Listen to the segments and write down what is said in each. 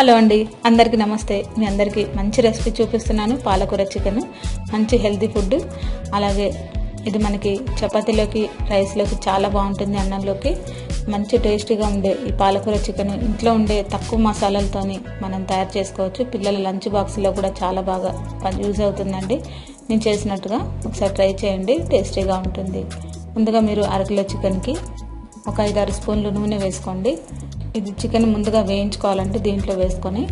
Hello అండి అందరికీ నమస్తే. మీ అందరికీ మంచి రెసిపీ చూపిస్తున్నాను పాలకూర చికెన్. మంచి హెల్తీ ఫుడ్. అలాగే ఇది మనకి చపాతీలోకి రైస్లోకి చాలా బాగుంటుంది అన్నంలోకి. మంచి టేస్టీగా ఉండే ఈ పాలకూర చికెన్. ఇంట్లో ఉండే తక్కువ మసాలాలతోని మనం తయారు చేసుకోవచ్చు. పిల్లల లంచ్ బాక్స్లో కూడా చాలా బాగా యూజ్ అవుతుందండి. నేను చేసినట్టుగా ఒకసారి ట్రై చేయండి టేస్టీగా ఉంటుంది. ముందుగా మీరు అరకిలో చికెన్కి ఒక ఐదారు స్పూన్లు నూనె వేసుకోండి. ఇది చికెన్ ముందుగా వేయించుకోవాలంటే దీంట్లో వేసుకొని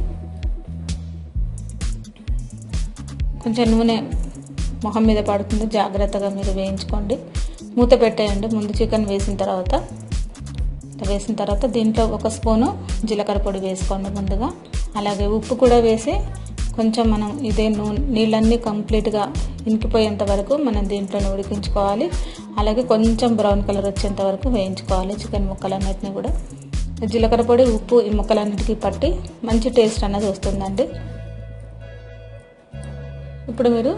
కొంచెం నూనె మొహం మీద పడుతుంది. జాగ్రత్తగా మీరు వేయించుకోండి. మూత పెట్టేయండి. ముందు చికెన్ వేసిన తర్వాత వేసిన తర్వాత దీంట్లో ఒక స్పూను జీలకర్ర పొడి వేసుకోండి ముందుగా. అలాగే ఉప్పు కూడా వేసి కొంచెం మనం ఇదే నూనె నీళ్ళన్నీ కంప్లీట్గా ఇంకిపోయేంత వరకు మనం దీంట్లోనే ఉడికించుకోవాలి. అలాగే కొంచెం బ్రౌన్ కలర్ వచ్చేంత వరకు వేయించుకోవాలి. చికెన్ ముక్కలన్నిటిని కూడా. జీలకర్ర పొడి ఉప్పు ఈ ముక్కలన్నిటికీ పట్టి మంచి టేస్ట్ అనేది వస్తుందండి. ఇప్పుడు మీరు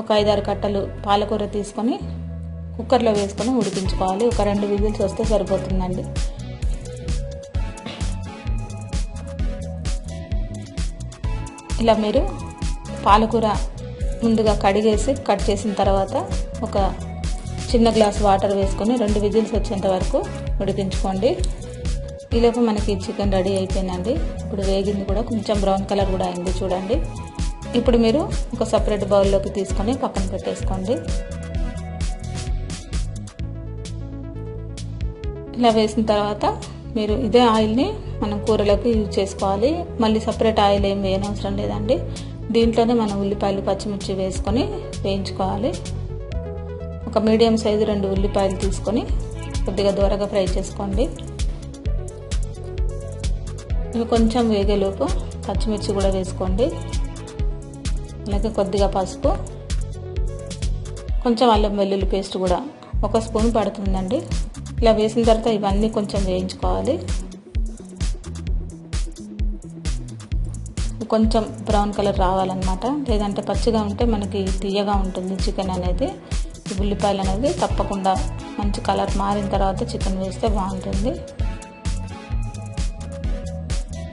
ఒక ఐదారు కట్టలు పాలకూర తీసుకొని కుక్కర్లో వేసుకొని ఉడికించుకోవాలి. ఒక రెండు విజిల్స్ వస్తే సరిపోతుందండి. ఇలా మీరు పాలకూర ముందుగా కడిగేసి కట్ చేసిన తర్వాత ఒక చిన్న గ్లాస్ వాటర్ వేసుకొని రెండు విజిల్స్ వచ్చేంత వరకు ఉడికించుకోండి. ఈలోపు మనకి చికెన్ రెడీ అయిపోయిందండి. ఇప్పుడు వేగింది కూడా కొంచెం బ్రౌన్ కలర్ కూడా అయింది చూడండి. ఇప్పుడు మీరు ఒక సపరేట్ బౌల్లోకి తీసుకొని పక్కన పెట్టేసుకోండి. ఇలా వేసిన తర్వాత మీరు ఇదే ఆయిల్ని మనం కూరలోకి యూజ్ చేసుకోవాలి. మళ్ళీ సపరేట్ ఆయిల్ ఏం వేయనవసరం లేదండి. దీంట్లోనే మనం ఉల్లిపాయలు పచ్చిమిర్చి వేసుకొని వేయించుకోవాలి. ఒక మీడియం సైజు రెండు ఉల్లిపాయలు తీసుకొని కొద్దిగా దూరగా ఫ్రై చేసుకోండి. ఇవి కొంచెం వేగేలోపు పచ్చిమిర్చి కూడా వేసుకోండి. అలాగే కొద్దిగా పసుపు కొంచెం అల్లం వెల్లుల్లి పేస్ట్ కూడా ఒక స్పూన్ పడుతుందండి. ఇలా వేసిన తర్వాత ఇవన్నీ కొంచెం వేయించుకోవాలి. కొంచెం బ్రౌన్ కలర్ రావాలన్నమాట. లేదంటే పచ్చిగా ఉంటే మనకి తీయగా ఉంటుంది చికెన్ అనేది. ఉల్లిపాయలు అనేది తప్పకుండా మంచి కలర్ మారిన తర్వాత చికెన్ వేస్తే బాగుంటుంది.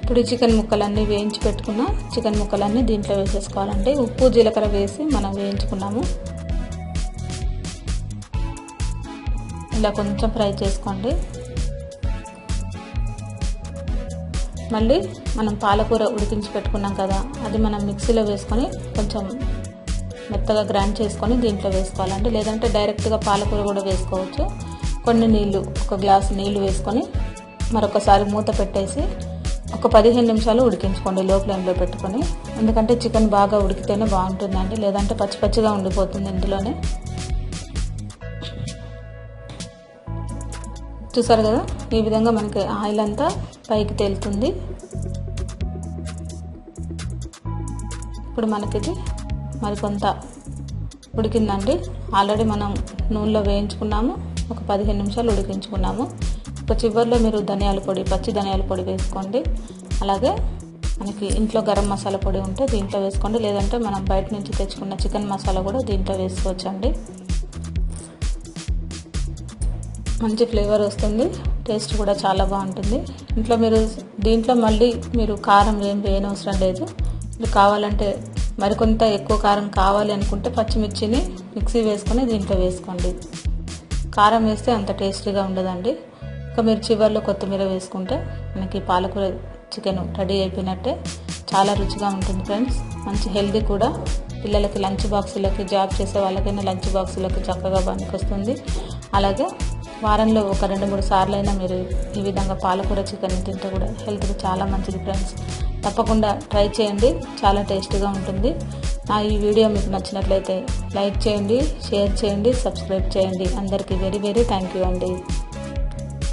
ఇప్పుడు చికెన్ ముక్కలన్నీ వేయించి పెట్టుకున్న. చికెన్ ముక్కలన్నీ దీంట్లో వేసేసుకోవాలండి ఉప్పు జీలకర్ర వేసి మనం వేయించుకున్నాము. ఇలా కొంచెం ఫ్రై చేసుకోండి. మళ్ళీ మనం పాలకూర ఉడికించి పెట్టుకున్నాం కదా అది మనం మిక్సీలో వేసుకొని కొంచెం మెత్తగా గ్రైండ్ చేసుకొని దీంట్లో వేసుకోవాలండి. లేదంటే డైరెక్ట్గా పాలకూర కూడా వేసుకోవచ్చు. కొన్ని నీళ్ళు ఒక గ్లాస్ నీళ్ళు వేసుకొని మరొకసారి మూత పెట్టేసి ఒక పదిహేను నిమిషాలు ఉడికించుకోండి లో ఫ్లేమ్లో పెట్టుకొని. ఎందుకంటే చికెన్ బాగా ఉడికితేనే బాగుంటుందండి. లేదంటే పచ్చి పచ్చిగా ఉండిపోతుంది ఇందులోనే. చూసారు కదా? ఈ విధంగా మనకి ఆయిల్ అంతా పైకి తేలుతుంది. ఇప్పుడు మనకి ఇది మరికొంత ఉడికిందండి. ఆల్రెడీ మనం నూనెలో వేయించుకున్నాము. ఒక పదిహేను నిమిషాలు ఉడికించుకున్నాము. ఒక చివరిలో మీరు ధనియాల పొడి పచ్చి ధనియాల పొడి వేసుకోండి. అలాగే మనకి ఇంట్లో గరం మసాలా పొడి ఉంటే దీంట్లో వేసుకోండి. లేదంటే మనం బయట నుంచి తెచ్చుకున్న చికెన్ మసాలా కూడా దీంట్లో వేసుకోవచ్చండి. మంచి ఫ్లేవర్ వస్తుంది. టేస్ట్ కూడా చాలా బాగుంటుంది. ఇంట్లో మీరు దీంట్లో మళ్ళీ మీరు కారం ఏం వేయనవసరం లేదు. మీరు కావాలంటే మరికొంత ఎక్కువ కారం కావాలి అనుకుంటే పచ్చిమిర్చిని మిక్సీ వేసుకొని దీంట్లో వేసుకోండి. కారం వేస్తే అంత టేస్టీగా ఉండదండి. ఇంకా మీరు చివరిలో కొత్తిమీర వేసుకుంటే మనకి పాలకూర చికెన్ రెడీ అయిపోయినట్టే. చాలా రుచిగా ఉంటుంది ఫ్రెండ్స్. మంచి హెల్దీ కూడా. పిల్లలకి లంచ్ బాక్సులకి జాబ్ చేసే వాళ్ళకైనా లంచ్ బాక్సులకి చక్కగా పనికొస్తుంది. అలాగే వారంలో ఒక రెండు మూడు సార్లు అయినా మీరు ఈ విధంగా పాలకూర చికెన్ తింటే కూడా హెల్త్కి చాలా మంచిది ఫ్రెండ్స్. తప్పకుండా ట్రై చేయండి. చాలా టేస్టీగా ఉంటుంది. నా ఈ వీడియో మీకు నచ్చినట్లయితే లైక్ చేయండి షేర్ చేయండి సబ్స్క్రైబ్ చేయండి. అందరికీ వెరీ వెరీ థ్యాంక్ యూ అండి.